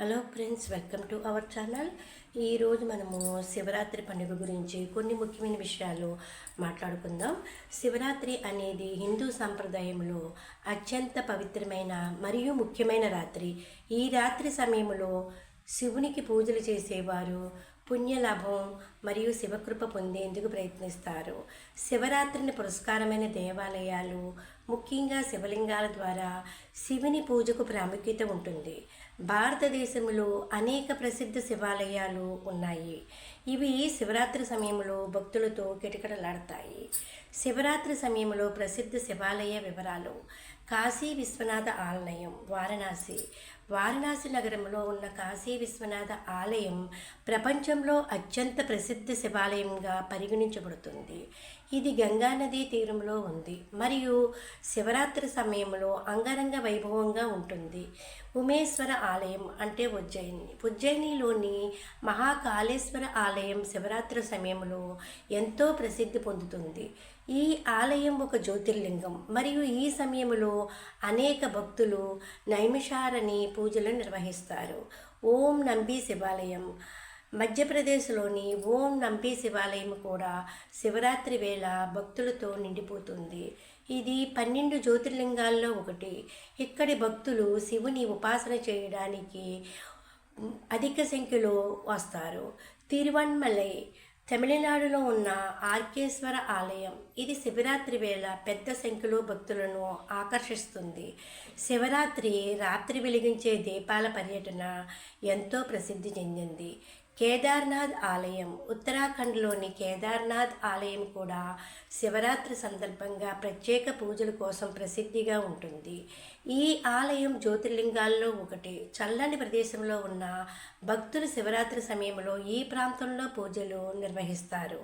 Hello friends welcome to our channel. ఈరోజు మనము శివరాత్రి పండుగ గురించి కొన్ని ముఖ్యమైన విషయాలు మాట్లాడుకుందాం. శివరాత్రి అనేది హిందూ సంప్రదాయంలో అత్యంత పవిత్రమైన మరియు ముఖ్యమైన రాత్రి. ఈ రాత్రి సమయంలో శివునికి పూజలు చేసేవారు పుణ్యలాభం మరియు శివకృప పొందేందుకు ప్రయత్నిస్తారు. శివరాత్రిని పురస్కారమైన దేవాలయాలు ముఖ్యంగా శివలింగాల ద్వారా శివుని పూజకు ప్రాముఖ్యత ఉంటుంది. భారతదేశంలో అనేక ప్రసిద్ధ శివాలయాలు ఉన్నాయి. ఇవి శివరాత్రి సమయంలో భక్తులతో కిటకిటలాడతాయి. శివరాత్రి సమయంలో ప్రసిద్ధ శివాలయ వివరాలు కాశీ విశ్వనాథ ఆలయం వారణాసి. వారణాసి నగరంలో ఉన్న కాశీ విశ్వనాథ ఆలయం ప్రపంచంలో అత్యంత ప్రసిద్ధ శివాలయంగా పరిగణించబడుతుంది. ఇది గంగానదీ తీరంలో ఉంది. మరియు శివరాత్రి సమయంలో అంగరంగ వైభవంగా ఉంటుంది. ఉమేశ్వర ఆలయం అంటే ఉజ్జయిని. ఉజ్జయినిలోని మహాకాళేశ్వర ఆలయం శివరాత్రి సమయంలో ఎంతో ప్రసిద్ధి పొందుతుంది. ఈ ఆలయం ఒక జ్యోతిర్లింగం. మరియు ఈ సమయంలో అనేక భక్తులు నైమిషారణి పూజలు నిర్వహిస్తారు. ఓం నంబి శివాలయం. మధ్యప్రదేశ్లోని ఓం నంబి శివాలయం కూడా శివరాత్రి వేళ భక్తులతో నిండిపోతుంది. ఇది పన్నెండు జ్యోతిర్లింగాల్లో ఒకటి. ఇక్కడి భక్తులు శివుని ఉపాసన చేయడానికి అధిక సంఖ్యలో వస్తారు. తిరువన్మలై తమిళనాడులో ఉన్న ఆర్కేశ్వర ఆలయం. ఇది శివరాత్రి వేళ పెద్ద సంఖ్యలో భక్తులను ఆకర్షిస్తుంది. శివరాత్రి రాత్రి వెలిగించే దీపాల పర్యటన ఎంతో ప్రసిద్ధి చెందింది. కేదార్నాథ్ ఆలయం ఉత్తరాఖండ్లోని కేదార్నాథ్ ఆలయం కూడా శివరాత్రి సందర్భంగా ప్రత్యేక పూజల కోసం ప్రసిద్ధిగా ఉంటుంది. ఈ ఆలయం జ్యోతిర్లింగాల్లో ఒకటి. చల్లని ప్రదేశంలో ఉన్న భక్తులు శివరాత్రి సమయంలో ఈ ప్రాంతంలో పూజలు నిర్వహిస్తారు.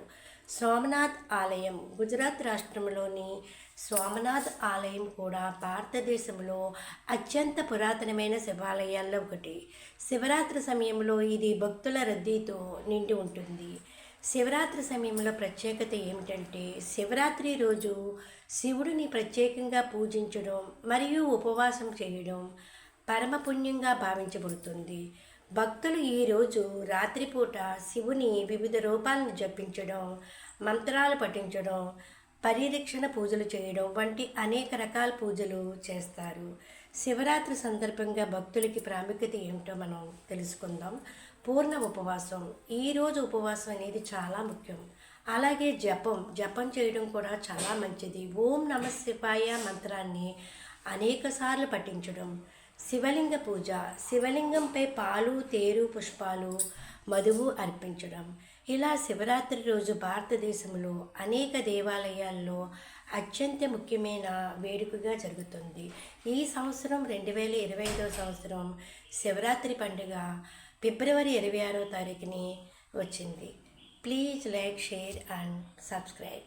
సోమనాథ్ ఆలయం. గుజరాత్ రాష్ట్రంలోని సోమనాథ్ ఆలయం కూడా భారతదేశంలో అత్యంత పురాతనమైన శివాలయాల్లో ఒకటి. శివరాత్రి సమయంలో ఇది భక్తుల రద్దీతో నిండి ఉంటుంది. శివరాత్రి సమయంలో ప్రత్యేకత ఏమిటంటే శివరాత్రి రోజు శివుడిని ప్రత్యేకంగా పూజించడం మరియు ఉపవాసం చేయడం పరమపుణ్యంగా భావించబడుతుంది. భక్తులు ఈరోజు రాత్రిపూట శివుని వివిధ రూపాలను జపించడం మంత్రాలు పఠించడం పరిరక్షణ పూజలు చేయడం వంటి అనేక రకాల పూజలు చేస్తారు. శివరాత్రి సందర్భంగా భక్తులకి ప్రాముఖ్యత ఏమిటో మనం తెలుసుకుందాం. పూర్ణ ఉపవాసం. ఈరోజు ఉపవాసం అనేది చాలా ముఖ్యం. అలాగే జపం. జపం చేయడం కూడా చాలా మంచిది. ఓం నమ శివాయ మంత్రాన్ని అనేక సార్లు పఠించడం. శివలింగ పూజ. శివలింగంపై పాలు తేరు పుష్పాలు మధువు అర్పించడం. ఇలా శివరాత్రి రోజు భారతదేశంలో అనేక దేవాలయాల్లో అత్యంత ముఖ్యమైన వేడుకగా జరుగుతుంది. ఈ సంవత్సరం రెండు వేల ఇరవై ఐదో సంవత్సరం శివరాత్రి పండుగ ఫిబ్రవరి ఇరవై ఆరో తారీఖుని వచ్చింది. Please like share and subscribe.